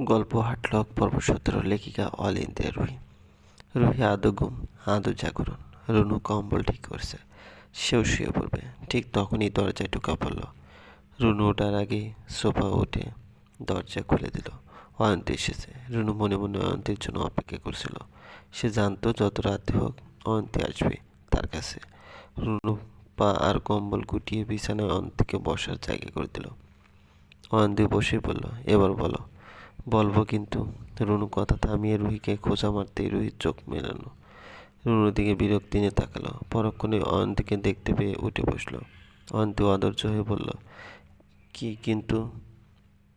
গল্প হাটলক পর্ব সতেরো, লেখিকা অল ইন্ডিয়া রুহি। রুহি আদৌ গুম, আদৌ জাগরণ, রুনু কম্বল ঠিক করছে। সেও শুয়ে পড়বে, ঠিক তখনই দরজায় ঢুকা পড়ল। রুনু ওঠার আগে সোফা উঠে দরজা খুলে দিল। অয়ন্তী এসেছে। রুনু মনে মনে অয়ন্তীর জন্য অপেক্ষা করছিল। সে জানতো যত রাতে হোক অয়ন্তী আসবে তার কাছে। রুনু পা আর কম্বল গুটিয়ে বিছানায় অয়ন্তীকে বসার জায়গা করে দিল। অয়ন্তী বসে পড়ল। এবার বলো বলব কিন্তু, রুনু কথা থামিয়ে রুহিকে খোঁজা মারতেই রুহির চোখ মেলানো রুনুর দিকে বিরক্তি নিয়ে তাকালো। পরক্ষণে অয়ন্তীকে দেখতে পেয়ে উঠে বসল। অয়ন্তী অধৈর্য হয়ে বলল, কি কিন্তু?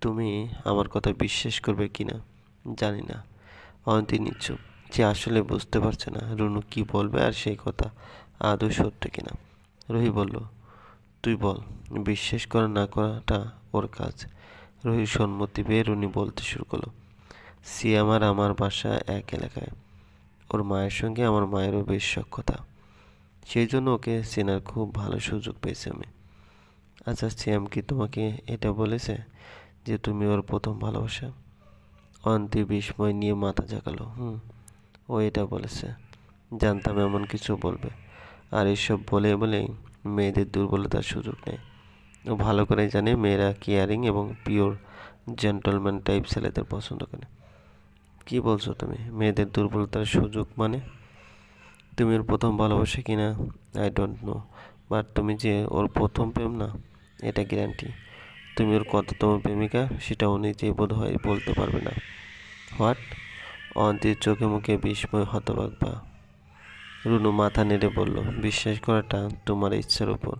তুমি আমার কথা বিশ্বাস করবে কি না? জানি না অয়ন্তী নিচ্ছুপ। যে আসলে বুঝতে পারছে না রুনু কি বলবে আর সেই কথা আদৌ সত্য কিনা রুহি বলল, তুই বল, বিশ্বাস করা না করাটা ওর কাজ। রোহির সম্মতি পেয়ে রুনি বলতে শুরু করল সিয়াম আর আমার বাসা এক এলাকায়। ওর মায়ের সঙ্গে আমার মায়েরও বেশ সক্ষতা সেই জন্য ওকে চেনার খুব ভালো সুযোগ পেয়েছি আমি। আচ্ছা সিয়াম কি তোমাকে এটা বলেছে যে তুমি ওর প্রথম ভালোবাসা? অন্তি বিস্ময় নিয়ে মাথা জাগালো হুম, ও এটা বলেছে। জানতাম এমন কিছু বলবে। আর এসব বলে বলেই মেয়েদের দুর্বলতার সুযোগ নেয়। ও ভালো করে জানে মেয়েরা কেয়ারিং এবং পিওর জেন্টলম্যান টাইপ ছেলেদের পছন্দ করে। কি বলছো তুমি? মেয়েদের দুর্বলতার সুযোগ মানে? তুমি ওর প্রথম ভালোবাসা কি না আই ডোন্ট নো বাট তুমি যে ওর প্রথম প্রেম না, এটা গ্যারান্টি তুমি ওর কততম প্রেমিকা সেটা ও নিজেই বোধ হয় বলতে পারবে না। হোয়াট অন্তির চোখে মুখে বিস্ময় হতবাক বা। রুনু মাথা নেড়ে বলল, বিশ্বাস করাটা তোমার ইচ্ছার উপর।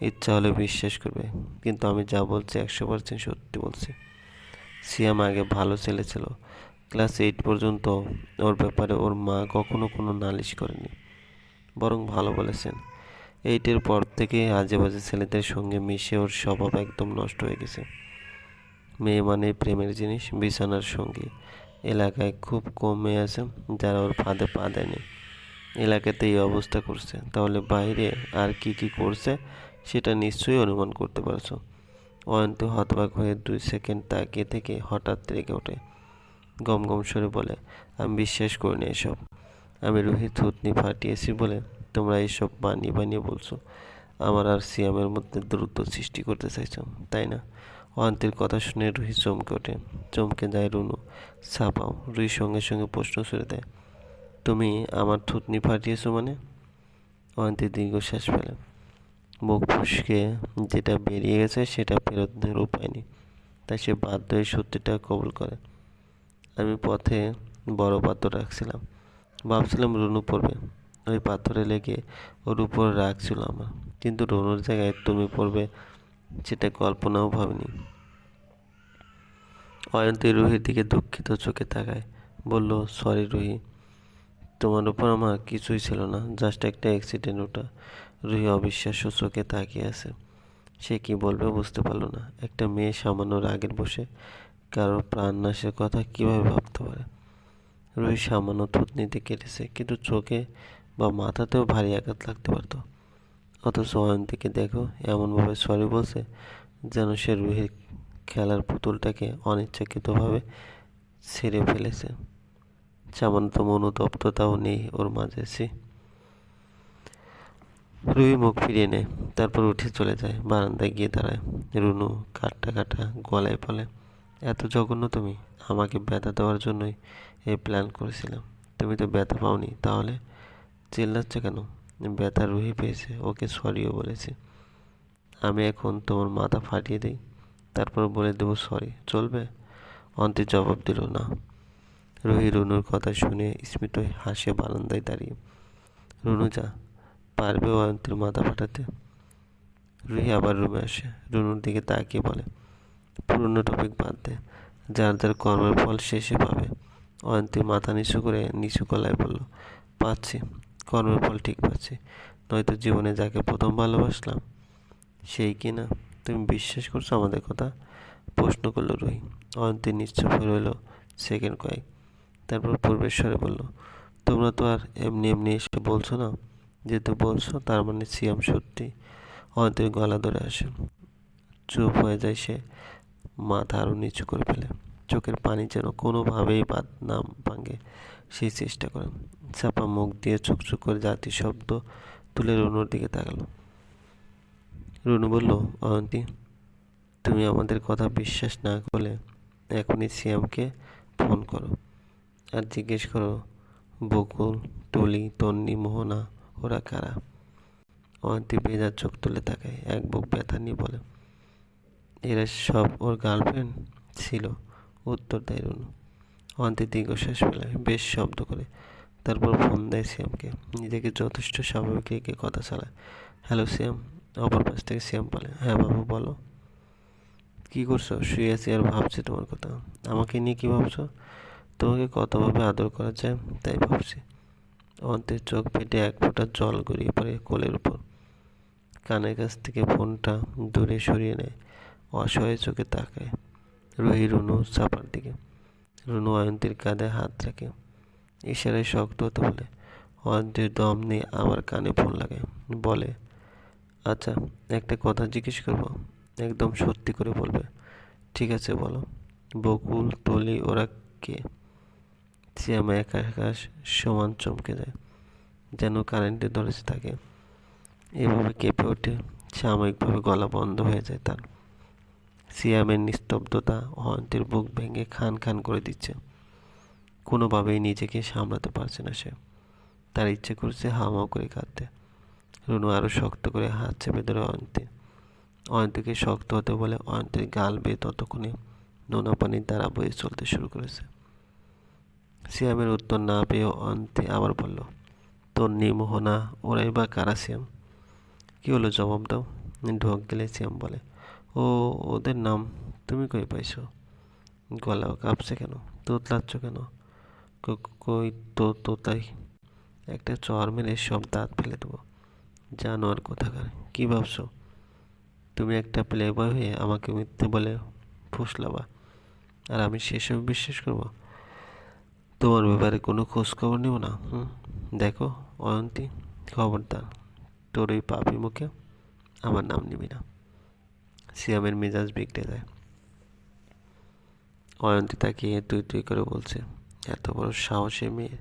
ইচ্ছা হলে বিশ্বাস করবে। কিন্তু আমি যা বলছি একশো পার্সেন্ট সত্যি বলছি। সিয়াম আগে ভালো ছেলে ছিল। ক্লাস এইট পর্যন্ত ওর ব্যাপারে ওর মা কখনো কোনো নালিশ করেনি। বরং ভালো বলেছেন। এইটের পর থেকে আজে বাজে ছেলেদের সঙ্গে মিশে ওর স্বভাব একদম নষ্ট হয়ে গেছে। মেয়ে মানে প্রেমের জিনিস, বিছানার সঙ্গী। এলাকায় খুব কম মেয়ে আছে যারা ওর ফাঁদে পা দেয়নি। এলাকাতে এই অবস্থা করছে। তাহলে বাইরে আর কি কি করছে? সেটা নিশ্চয়ই অনুমান করতে পারছ। অয়ন্ত হতবাক হয়ে দুই সেকেন্ড তাকিয়ে থেকে হঠাৎ রেগে ওঠে। গম গম সরে বলে, আমি বিশ্বাস করি না এসব। আমি রুহি থুতনি ফাটিয়েছি বলে তোমরা এইসব বানিয়ে বানিয়ে বলছো। আমার আর সিয়ামের মধ্যে দ্রুত সৃষ্টি করতে চাইছো, তাই না? অয়ন্তের কথা শুনে রুহি চমকে ওঠে। চমকে যায় রুনু। ছাপাও রুহি সঙ্গে সঙ্গে প্রশ্ন ছুড়ে দেয়, তুমি আমার থুতনি ফাটিয়েছো মানে? অয়ন্তের দীর্ঘশ্বাস ফেলে। মুখ ফুসকে যেটা বেরিয়ে গেছে সেটা ফেরত দেওয়ার উপায় নেই। তাই সে বাধ্য হয়ে সত্যিটা কবুল করে। আমি পথে বড় পাথর রাখছিলাম। ভাবছিলাম রুনু পড়বে। ওই পাথরে লেগে ওর উপর রাখছিল আমার। কিন্তু রুনুর জায়গায় তুমি পড়বে সেটা কল্পনাও ভাবিনি। অয়ন্তী রুহির দিকে দুঃখিত চোখে তাকায়। বলল সরি রুহি, তোমার উপর আমার কিছুই ছিল না। জাস্ট একটা অ্যাক্সিডেন্ট ওটা। রুহি অবিশ্বাস্য চোখে তাকিয়ে আছে। সে কি বলবে বুঝতে পারল না। একটা মেয়ে সামান্য রাগের বসে কারোর প্রাণনাশের কথা কীভাবে ভাবতে পারে? রুহি সামান্য থুতনিতে কেটেছে, কিন্তু চোখে বা মাথাতেও ভারী আঘাত লাগতে পারতো। অথচ অয়ন্তীকে দেখো, এমনভাবে সরি বলছে যেন সে রুহির খেলার পুতুলটাকে অনিচ্ছাকৃতভাবে ছেড়ে ফেলেছে। সামান্যতম অনুতপ্ততাও নেই ওর মাঝে সে রুই মুখ ফিরিয়ে নেয়, তারপর উঠে চলে যায়, বারান্দায় গিয়ে দাঁড়ায়। রুনু কাটটা কাটা গলায় বলে, এত জঘন্য তুমি, আমাকে ব্যথা দেওয়ার জন্যই এই প্ল্যান করেছিলাম। তুমি তো ব্যথা পাওনি, তাহলে চিল্লাচ্ছ কেন? ব্যথা রুহি পেয়েছে, ওকে সরিও বলেছে। আমি এখন তোমার মাথা ফাটিয়ে দিই, তারপর বলে দেবো সরি, চলবে? অন্তে জবাব দিল না। রুহি রুনুর কথা শুনে স্মিত হাসে বারান্দায় দাঁড়িয়ে। রুনু যা পারবে অয়ন্তীর মাথা ফাটাতে। রুহি আবার রুমে আসে। রুনুর দিকে তাকিয়ে বলে, পুরনো টপিক বাদ দে। যার যার কর্মের ফল শেষে পাবে। অয়ন্তী মাথা নিচু করে নিচু গলায় বলল, পাচ্ছি। কর্মের ফল ঠিক পাচ্ছি। নয়তো জীবনে যাকে প্রথম ভালোবাসলাম, সেই কি না? তুমি বিশ্বাস করছ আমাদের কথা? প্রশ্ন করল রুহি। অয়ন্তী নিশ্চয় হয়ে রইল সেকেন্ড কয়েক। তারপর পূর্বেশ্বরে বলল, তোমরা তো আর এমনি এমনি এসে বলছো না? যেহেতু বলছো, তার মানে সিয়াম সত্যি অয়ন্তের গলা ধরে আসে। চুপ হয়ে যায় সে, মাথা আরও নিচু করে ফেলে। চোখের পানি যেন কোনোভাবেই বাদ না ভাঙে, সেই চেষ্টা করে। চাপা মুখ দিয়ে চুকচুক করে জাতি শব্দ তুলে রুনুর দিকে তাকালো। রুনু বলল অয়ন্তী তুমি আমাদের কথা বিশ্বাস না করলে এখনই সিয়ামকে ফোন করো আর জিজ্ঞেস করো, বকুল, টলি, তন্নি, মোহনা ওরা কারা? অয়ন্তী বেজার চোখ তুলে তাকায়, এক বুক ব্যথা নিয়ে বলে, এরা সব ওর গার্লফ্রেন্ড ছিল। উত্তর দেয় রুনু। অয়ন্তী দীর্ঘশ্বাস ফেলে, বেশ শব্দ করে, তারপর ফোন দেয় শ্যামকে। নিজেকে যথেষ্ট স্বাভাবিক রেখে কথা চালায়, হ্যালো শ্যাম। অপর পাশ থেকে শ্যাম বলে হ্যাঁ বাবু, বলো। কী করছ? শুয়ে আছি আর ভাবছি তোমার কথা। আমাকে নিয়ে কী ভাবছ? তোমাকে কতভাবে আদর করা যায়, তাই ভাবছি। অন্তের চোখ ফেটে এক ফোঁটা জল গড়িয়ে পড়ে কোলের উপর। কানের কাছ থেকে ফোনটা দূরে সরিয়ে নেয়, অসহায় চোখে তাকায়। রহি রুনু চাপার দিকে। রুনু অয়ন্তীর কাঁধে হাত রাখে। ইশারায় শক্ত হতে বলে, অয়ন্তীর দম নিয়ে আমার কানে ফোন লাগে বলে আচ্ছা একটা কথা জিজ্ঞেস করব। একদম সত্যি করে বলবে, ঠিক আছে, বলো। বকুল, তলি, ওরা কে? শ্যামা একা একা সমান চমকে যায় যেন কারেন্টে ধরেছে থাকে এভাবে কেঁপে ওঠে, সাময়িকভাবে গলা বন্ধ হয়ে যায় তার। সিয়ামের নিস্তব্ধতা অয়ন্তের বুক ভেঙে খান খান করে দিচ্ছে। কোনোভাবেই নিজেকে সামলাতে পারছে না সে। তার ইচ্ছে করছে হামাও করে কাঁদতে। রুনু আরও শক্ত করে হাত চেপে ধরে অয়ন্তে অয়ন্তকে শক্ত হতে বলে অয়ন্তের গাল বেয়ে ততক্ষণে নোনা পানির দ্বারা বয়ে চলতে শুরু করেছে। সিয়ামের উত্তর না পেয়ে অন্তে আবার বলল তোর নিমোহনা ওরাই বা কারা সিয়াম? কী হলো জবাব দাও? ঢোক দিলে সিয়াম বলে, ও, ওদের নাম তুমি কই পাইছো? গলা কাঁপছে কেন? তোতলাচ্ছ কেন? কই তো, তোতাই। একটা চর মেরে সব দাঁত ফেলে দেবো। জানো আর কোথাকার, কী ভাবছ? তুমি একটা প্লে বয় হয়ে আমাকে মিথ্যে বলে ফুসলাবা, আর আমি সেসব বিশ্বাস করব? তোমার ব্যাপারে কোনো খোঁজ খবর নেব না? হুম, দেখো, অয়ন্তী, খবরদার। তোর ওই পাপি মুখে আমার নাম নিবি না। সিয়ামের মেজাজ বিগড়ে যায়। অয়ন্তী তাকে তুই তুই করে বলছে, এত বড় সাহসে মেয়ে।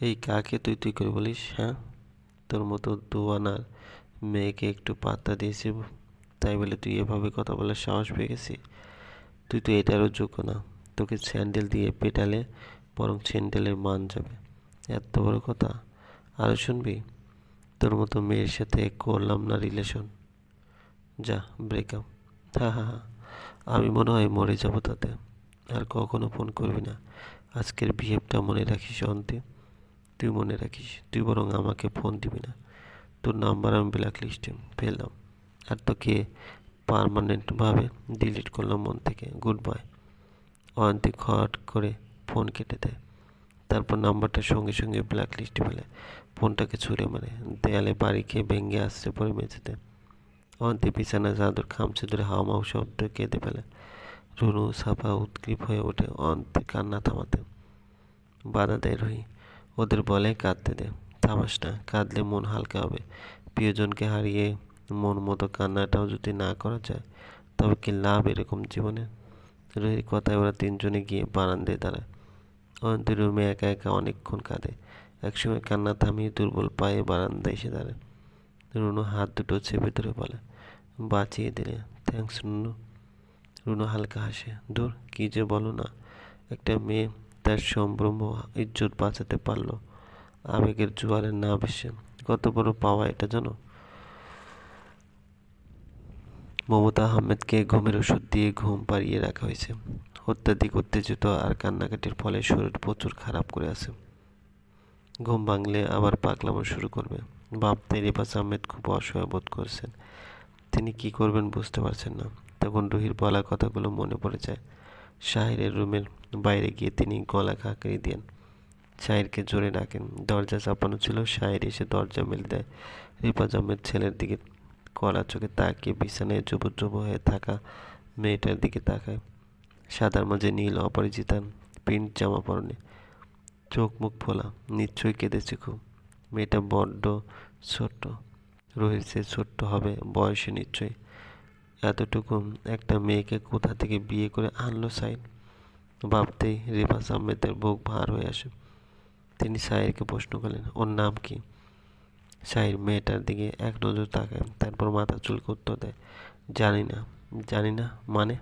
এই কাকে তুই তুই করে বলিস হ্যাঁ? তোর মতো দুয়ানার মেয়েকে একটু পাত্তা দিয়েছি তাই বলে তুই এভাবে কথা বলার সাহস পেয়ে গেছি তুই তো এটারও যোগ্য না। তোকে স্যান্ডেল দিয়ে পেটালে বরং স্যান্ডেলের মান যাবে। এত বড় কথা। আরও শুনবি? তোর মতো মেয়ের সাথে করলাম না রিলেশন যা ব্রেকআপ হ্যাঁ হ্যাঁ হ্যাঁ আমি মনে হয় মরে যাব তাতে। আর কখনো ফোন করবি না। আজকের বিহেভটা মনে রাখিস, অন্তে। তুই মনে রাখিস, তুই বরং আমাকে ফোন দিবি না। তোর নাম্বার আমি ব্ল্যাক লিস্টে ফেললাম। আর তোকে পারমানেন্টভাবে ডিলিট করলাম মন থেকে। গুড বাই অয়ন্তী খট করে ফোন কেটে দেয়। তারপর নাম্বারটা সঙ্গে সঙ্গে ব্ল্যাক লিস্টে ফেলে। ফোনটাকে ছুঁড়ে মারে। দেয়ালে বাড়ি খেয়ে ভেঙে আসছে পরে মেঝেতে। অয়ন্তী বিছানা চাদর খামছে ধরে হাওমাও শব্দ কেঁদে ফেলে। রুনু সাফা উৎক্রিপ হয়ে ওঠে অন্তে কান্না থামাতে। বাধা দেয় রহি। ওদের বলে, কাঁদতে দে। থামাস না। কাঁদলে মন হালকা হবে। প্রিয়জনকে হারিয়ে মন মতো কান্নাটাও যদি না করা যায়, তবে কি লাভ এরকম জীবনে? রোহির কথায় ওরা তিনজনে গিয়ে বারান্দায় দাঁড়ায়। অয়ন্তী রুমে একা একা অনেকক্ষণ কাঁদে। একসময় কান্না থামিয়ে দুর্বল পায়ে বারান্দায় এসে দাঁড়ায়। রুনু হাত দুটো চেপে ধরে বলে, বাঁচিয়ে দিলে। থ্যাংকস রুনু। রুনু হালকা হাসে দূর কী যে বলো না। একটা মেয়ে তার সম্ভ্রম ইজ্জত বাঁচাতে পারল। আবেগের জোয়ারে না ভেসে। কত বড় পাওয়া এটা জানো? মমতা আহমেদকে ঘুমের ওষুধ দিয়ে ঘুম পাড়িয়ে রাখা হয়েছে। অত্যাধিক উত্তেজিত আর কান্নাকাটির ফলে শরীর প্রচুর খারাপ করে আছে। ঘুম ভাঙলে আবার পাগলামো শুরু করবে। ভাবতে রিপাস আহমেদ খুব অসহায় বোধ করছেন। তিনি কি করবেন বুঝতে পারছেন না। তখন রুহির বলা কথাগুলো মনে পড়ে যায়। শাহিরের রুমের বাইরে গিয়ে তিনি গলা কাঁকড়িয়ে দেন। শাহিরকে জোরে ডাকেন। দরজা চাপানো ছিল। শাহির এসে দরজা মেলে দেয়। রিপাজ আহমেদ ছেলের দিকে কড়া চোখে তাকিয়ে বিছানায় জবুজব হয়ে থাকা মেয়েটার দিকে তাকায়। সাদার মাঝে নীল অপরিচিতা প্রিন্ট জামা পরনে। চোখ মুখ ফোলা, নিশ্চয়ই কেঁদেছে খুব। মেয়েটা বড্ড ছোট্ট। রোহিত সে ছোট্ট হবে, বয়সে নিশ্চয়ই। এতটুকু একটা মেয়েকে কোথা থেকে বিয়ে করে আনলো সাইন? ভাবতেই রিফাজ আহমেদের বুক ভার হয়ে আসে। তিনি সাহিরকে প্রশ্ন করলেন, ওর নাম কি? সাহির মেয়েটার দিকে এক নজর তাকায়, তারপর মাথা চুলকে উত্তর দেয়। জানি না জানি না মানে?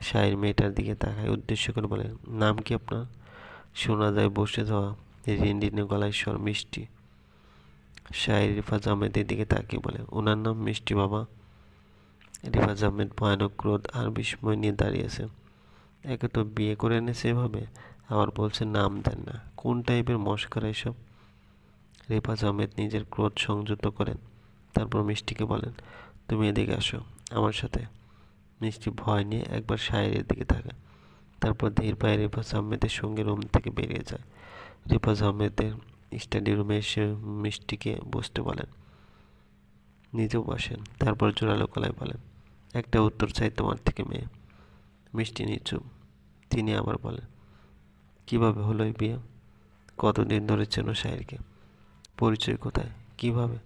সাহির মেয়েটার দিকে তাকায়, উদ্দেশ্য করে বলে, নাম কি আপনার? শোনা যায় বসে যাওয়া রিনরিনে গলায় স্বর, মিষ্টি। শাহির রিফাজ আহমেদের দিকে তাকিয়ে বলে, ওনার নাম মিষ্টি বাবা? রিফাজ আহমেদ ভয়ানক ক্রোধ আর বিস্ময় নিয়ে দাঁড়িয়েছে একে তো বিয়ে করে এনেছে এভাবে? আবার বলছে, নাম দেন না। কোন টাইপের মস্করা এসব? রিফাজ আহমেদ নিজের ক্রোধ সংযত করেন। তারপর মিষ্টিকে বলেন, তুমি এদিকে আসো আমার সাথে। মিষ্টি ভয় নিয়ে একবার শায়ের দিকে থাকে তারপর ধীর পায়ে রিফাজ আহমেদের সঙ্গে রুম থেকে বেরিয়ে যায়। রিফাজ আহমেদের স্টাডি রুমে এসে মিষ্টিকে বসতে বলেন। নিজেও বসেন, তারপর জোরালো গলায় বলেন, একটা উত্তর চাই তোমার থেকে মেয়ে। মিষ্টি নিচু, তিনি আবার বলেন, কীভাবে হলো এই বিয়ে? কতদিন ধরে চেনো সাহেরকে পরিচয় কোথায়? কীভাবে?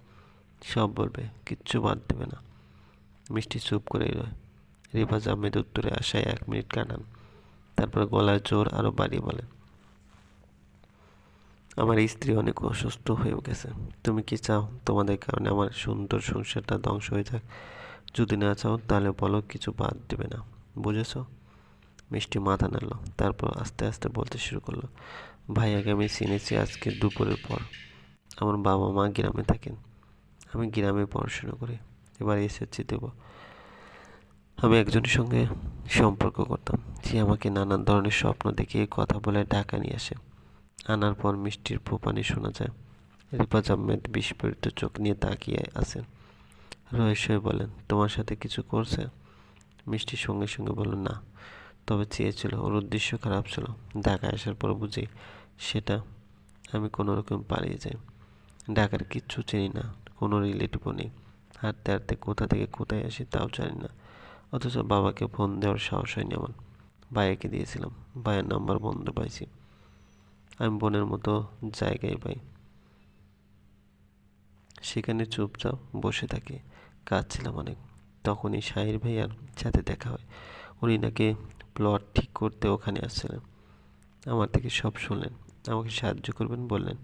সব বলবে, কিচ্ছু বাদ দেবে না। মিষ্টি চুপ করে রয় রিফাজ আহমেদ উত্তরে আসায় এক মিনিট কাটান। তারপর গলার জোর আরও বাড়িয়ে বলেন, আমার স্ত্রী অনেক অসুস্থ হয়ে গেছে। তুমি কি চাও তোমাদের কারণে আমার সুন্দর সংসারটা ধ্বংস হয়ে যাক? যদি না চাও তাহলে বলো কিছু বাদ দেবে না। বুঝেছ? মিষ্টি মাথা নাড়ল। তারপর আস্তে আস্তে বলতে শুরু করল, ভাইয়াকে আমি চিনেছি আজকে দুপুরের পর। আমার বাবা মা গ্রামে থাকেন। আমি গ্রামে পড়াশোনা করি। এবার এসেছি দেব। আমি একজনের সঙ্গে সম্পর্ক করতাম। যে আমাকে নানান ধরনের স্বপ্ন দেখিয়ে কথা বলে ঢাকা নিয়ে আসে। আনার পর মিষ্টির ফোপানি শোনা যায়। রিপাজ আহমেদ বিস্ফোরিত চোখ নিয়ে তাকিয়ে আছেন। রয়েশ বলেন, তোমার সাথে কিছু করছে? মিষ্টির সঙ্গে সঙ্গে বলল, না। তবে চেয়েছিল, ওর উদ্দেশ্য খারাপ ছিল। ঢাকায় আসার পর বুঝি সেটা আমি কোনো রকম পালিয়ে যাই। ঢাকার কিচ্ছু চিনি না, কোনো রিলেটিভও নেই। হাঁটতে হাঁটতে কোথা থেকে কোথায় আসি তাও জানি না। অথচ বাবাকে ফোন দেওয়ার সাহস হয়নি আমার। ভাইয়াকে দিয়েছিলাম, ভাইয়ের নাম্বার বন্ধ পাইছি। আমি বোনের মতো জায়গায় পাই। সেখানে চুপচাপ বসে থাকি। কাঁদছিলাম অনেক। তখনই শাহির ভাইয়ার সাথে দেখা হয়। উনি নাকি প্লট ঠিক করতে ওখানে আসছিলেন। আমার থেকে সব শুনলেন। আমাকে সাহায্য করবেন বললেন।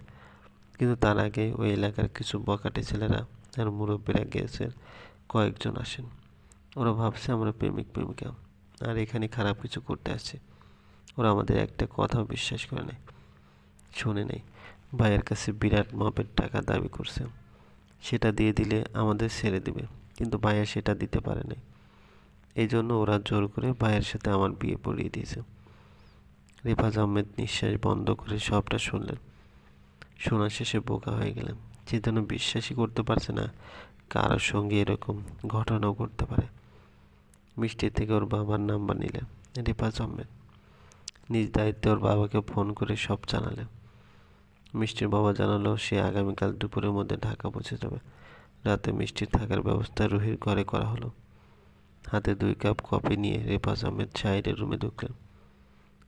কিন্তু তার আগে ওই এলাকার কিছু বকাটে ছেলেরা আর মুরব্বীরা গেছে কয়েকজন আসেন। ওরা ভাবছে আমরা প্রেমিক, প্রেমিকা আর এখানে খারাপ কিছু করতে আসছে। ওরা আমাদের একটা কথাও বিশ্বাস করে নেয় শোনে নেই। ভাইয়ের কাছে বিরাট মাপের টাকা দাবি করছে। সেটা দিয়ে দিলে আমাদের ছেড়ে দিবে, কিন্তু ভাইয়া সেটা দিতে পারে নাই। এই জন্য ওরা জোর করে ভাইয়ের সাথে আমার বিয়ে পড়িয়ে দিয়েছে। রেফাজ আহমেদ নিঃশ্বাস বন্ধ করে সবটা শুনলেন। শোনা শেষে বোকা হয়ে গেলেন যে যেন বিশ্বাসই করতে পারছে না, কারোর সঙ্গে এরকম ঘটনাও করতে পারে। মিষ্টি থেকে ওর বাবার নাম্বার নিলেন রেফাজ আহমেদ নিজ দায়িত্বে ওর বাবাকে ফোন করে সব জানালেন মিষ্টির বাবা জানালো সে আগামীকাল দুপুরের মধ্যে ঢাকা পৌঁছে যাবে। রাতে মিষ্টির থাকার ব্যবস্থা রুহির ঘরে করা হলো। হাতে দুই কাপ কফি নিয়ে রেফাজ আহমেদ শাহিরের রুমে ঢুকলেন।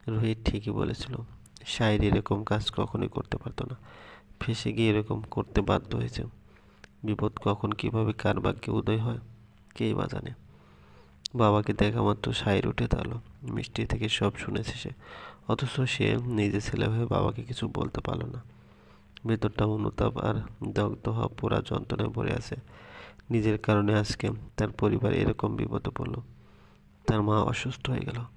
রুহি ঠিকই বলেছিল শাহির এরকম কাজ কখনোই করতে পারতো না। ফেসে গিয়ে এরকম করতে বাধ্য হয়েছে। বিপদ কখন কীভাবে কার ভাগ্যে উদয় হয়, কেই বা জানে। বাবাকে দেখা মাত্র শাহির উঠে দাঁড়াল। মিষ্টি থেকে সব শুনেছে সে। অথচ সে নিজে ছেলে হয়ে বাবাকে কিছু বলতে পারল না। ভেতরটা অনুতাপ আর দগ্ধ হওয়া পোড়া যন্ত্রণায় ভরে আছে। নিজের কারণে আজকে তার পরিবার এরকম বিপদে পড়ল। তার মা অসুস্থ হয়ে গেল।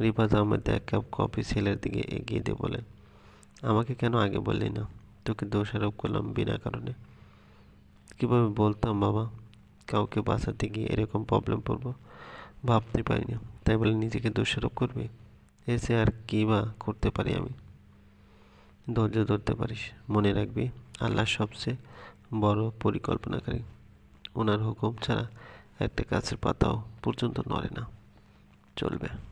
রিফাজ আহমেদ এক কাপ কফি ছেলের দিকে এগিয়ে দিয়ে বলেন, আমাকে কেন আগে বললি না? তোকে দোষারোপ করলাম বিনা কারণে। কীভাবে বলতাম বাবা, কাউকে বাঁচাতে গিয়ে এরকম প্রবলেম পড়ব ভাবতে পারি না তাই বলে নিজেকে দোষারোপ করবে? এসে আর কী বা করতে পারি আমি? ধৈর্য ধরতে পারিস। মনে রাখবি, আল্লাহ সবচেয়ে বড় পরিকল্পনাকারী। ওনার হুকুম ছাড়া একটা গাছের পাতাও পর্যন্ত নড়ে না। চলবে।